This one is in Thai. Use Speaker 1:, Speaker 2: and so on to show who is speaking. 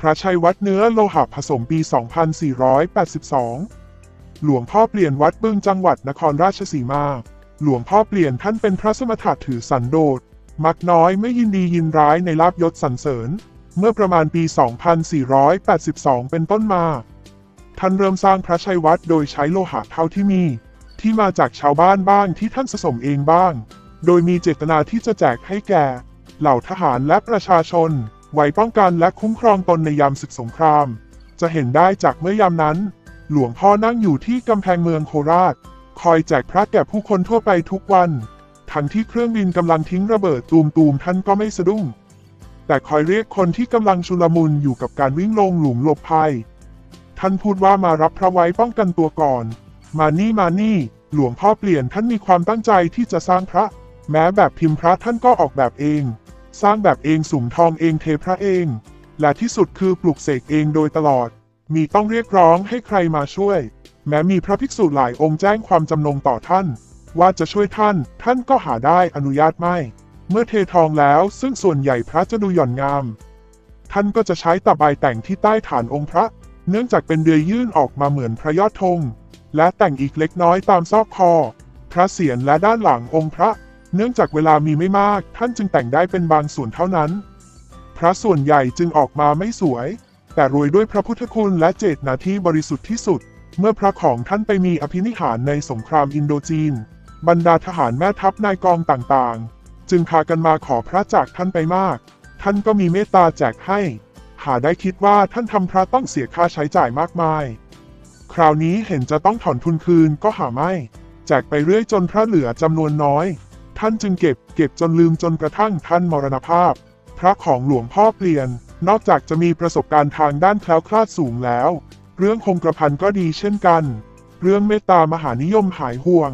Speaker 1: พระชัยวัดเนื้อโลหะผสมปี 2482 หลวงพ่อเปลี่ยนวัดบึงจังหวัดนครราชสีมา หลวงพ่อเปลี่ยนท่านเป็นพระสมถะถือสันโดษ มักน้อยไม่ยินดียินร้ายในลาบยศสรรเสริญ เมื่อประมาณปี 2482 เป็นต้นมา ท่านเริ่มสร้างพระชัยวัดโดยใช้โลหะเท่าที่มี ที่มาจากชาวบ้านบ้างที่ท่านสะสมเองบ้าง โดยมีเจตนาที่จะแจกให้แก่ เหล่าทหารและประชาชน ไว้ป้องกันและคุ้มครองตนในยามศึกสงคราม จะเห็นได้จากเมื่อยามนั้น หลวงพ่อนั่งอยู่ที่กำแพงเมืองโคราช คอยแจกพระแก่ผู้คนทั่วไปทุกวัน ทั้งที่เครื่องบินกำลังทิ้งระเบิดตูมๆท่านก็ไม่สะดุ้ง แต่คอยเรียกคนที่กำลังชุลมุนอยู่กับการวิ่งลงหลุมหลบภัย ท่านพูดว่ามารับพระไว้ป้องกันตัวก่อน มานี่มานี่ หลวงพ่อเปลี่ยนท่านมีความตั้งใจที่จะสร้างพระ แม้แบบพิมพ์พระท่านก็ออกแบบเอง สร้างแบบเองสุ่มทองเองเทพระเอง และที่สุดคือปลุกเสกเองโดยตลอด มีต้องเรียกร้องให้ใครมาช่วย แม้มีพระภิกษุหลายองค์แจ้งความจำนงต่อท่าน ว่าจะช่วยท่าน ท่านก็หาได้อนุญาตไม่ เมื่อเททองแล้วซึ่งส่วนใหญ่พระจะดูหย่อนงาม ท่านก็จะใช้ตะไบแต่งที่ใต้ฐานองค์พระ เนื่องจากเป็นเดือยยื่นออกมาเหมือนพระยอดธงและแต่งอีกเล็กน้อยตามซอกคอ พระเศียรและด้านหลังองค์พระ เนื่องจากเวลามีไม่มาก ท่านจึงแต่งได้เป็นบางส่วนเท่านั้น พระส่วนใหญ่จึงออกมาไม่สวย แต่รวยด้วยพระพุทธคุณและเจตนาที่บริสุทธิ์ที่สุด เมื่อพระของท่านไปมีอภินิหารในสงครามอินโดจีน บรรดาทหารแม่ทัพนายกองต่างๆ จึงพากันมาขอพระจากท่านไปมาก ท่านก็มีเมตตาแจกให้ หาได้คิดว่าท่านทำพระต้องเสียค่าใช้จ่ายมากมาย คราวนี้เห็นจะต้องถอนทุนคืนก็หาไม่ แจกไปเรื่อยจนพระเหลือจำนวนน้อย ท่านจึงเก็บ เก็บจนลืมจนกระทั่งท่านมรณภาพ พระของหลวงพ่อเปลี่ยน นอกจากจะมีประสบการณ์ทางด้านแคล้วคลาดสูงแล้ว เรื่องคงกระพันก็ดีเช่นกัน เรื่องเมตตามหานิยมหายห่วง